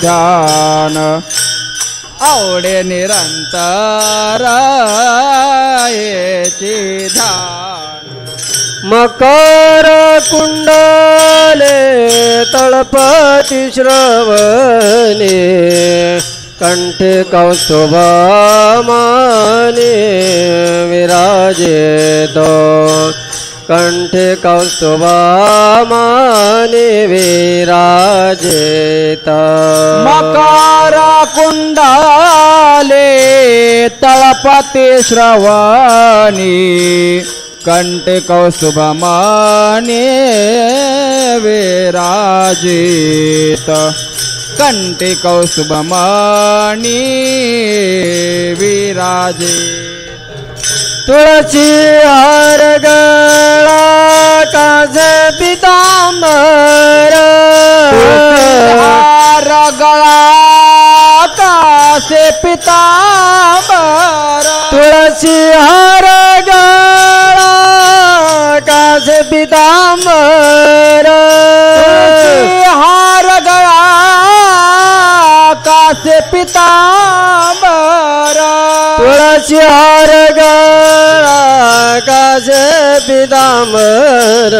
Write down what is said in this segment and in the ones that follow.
ध्यान. आवडे निरंतर येची ध्यान. मकर कुंडले तळपती श्रवणे. कंठे कौस्तुभमाने विराजेतो. कंठे कौस्तुभमाने विराजेत मकार कुंडाले तळपते श्रवणी कंठ कौस्तुभमाने विराजित कंठ कौस्तुभमानी विराजित तुळशी हार गळा काज पितांबर हार गळा कासे पितांबर तुळशी हार गळा काज पितांबर हार गळा कासे पितांबर तुळशी पितांबर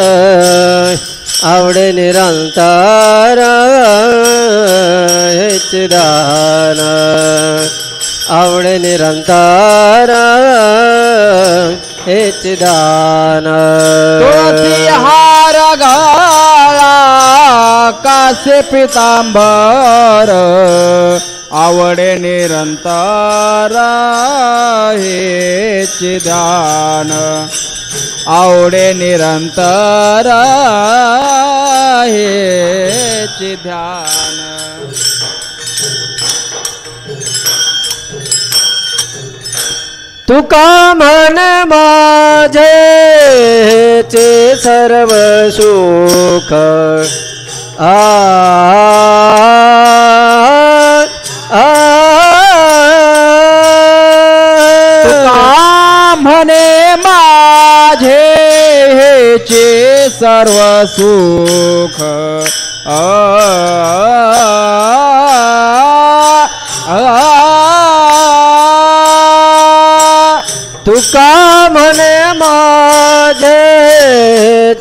आवडे निरंतर हेच दान. आवडे निरंतर हेच दान. हार कासे पितांबर आवडे निरंतर हे ध्यान आवडे निरंतर हेची ध्यान तुका मन माझे चे सर्व सुख आ आ, तुका म्हणे माझे हेचे सर्व सुख तुका म्हणे माझे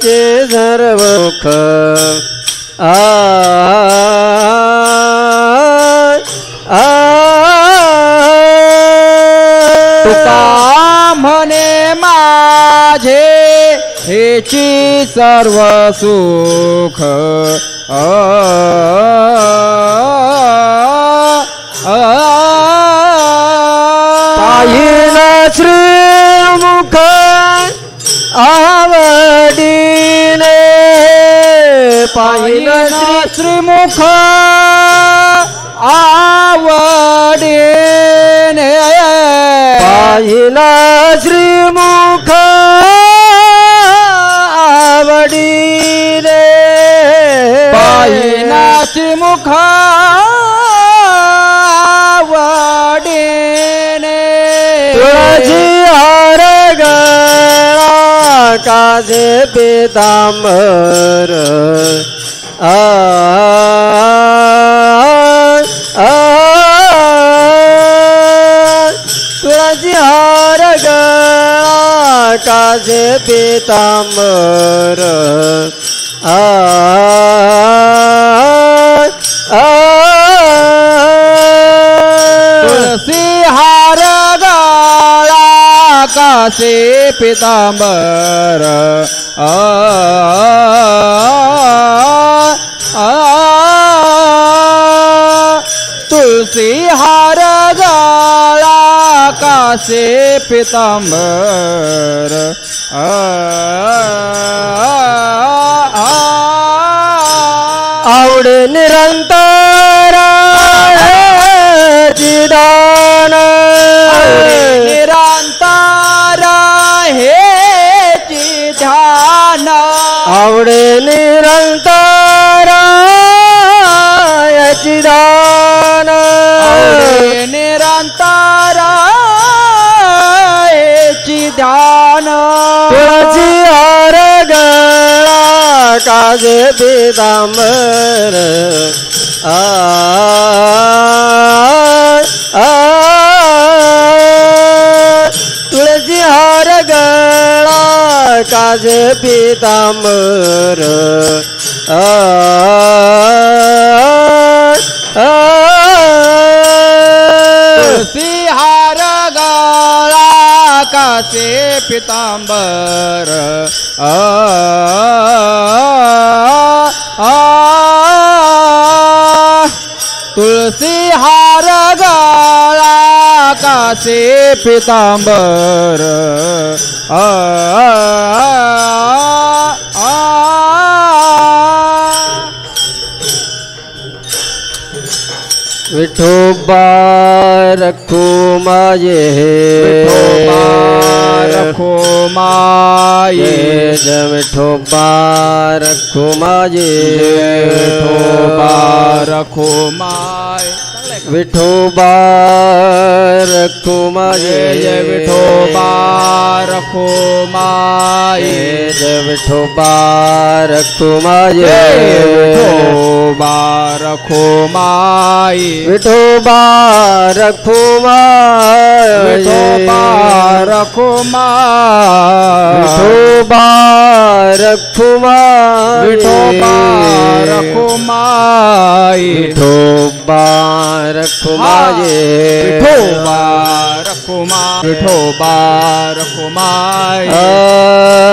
चे सर्व सुख आ आ, माझे हेची सर्व सुख आईन श्रीमुख आवडीने पाहिन श्रीमुख आवडी काजे पितांबर आ आ, तुळशी हार गळा काजे पितांबर आ आ से पितांबर आ, आ, तुलसी हार गाळा कासे पितांबर आ, आ, आवड निरंतर जिदान निरंतर हे ध्यान. आवड निरंतर चिदान निरंतर हेची ध्यान. तुळशी हार गळा काज पितांबर आ तुळशी गळा काज पितांबर सिहार गळा कासे पितांबर आ, कासे पितांबर. आ, आ, आ. विठोबा रखो माये रखो माये ये विठोबा रखो माये विठोबा रखो माय विठोबा रखो माये विठोबा रखो माये जय विठोबा रखो माये विठोबा रखो माये विठोबा रखो माये विठोबा रखो माय विठोबा रखो माये विठोबा रखो माये विठोबा रखो माये विठोबा रखो माय विठोबा रखो माय आ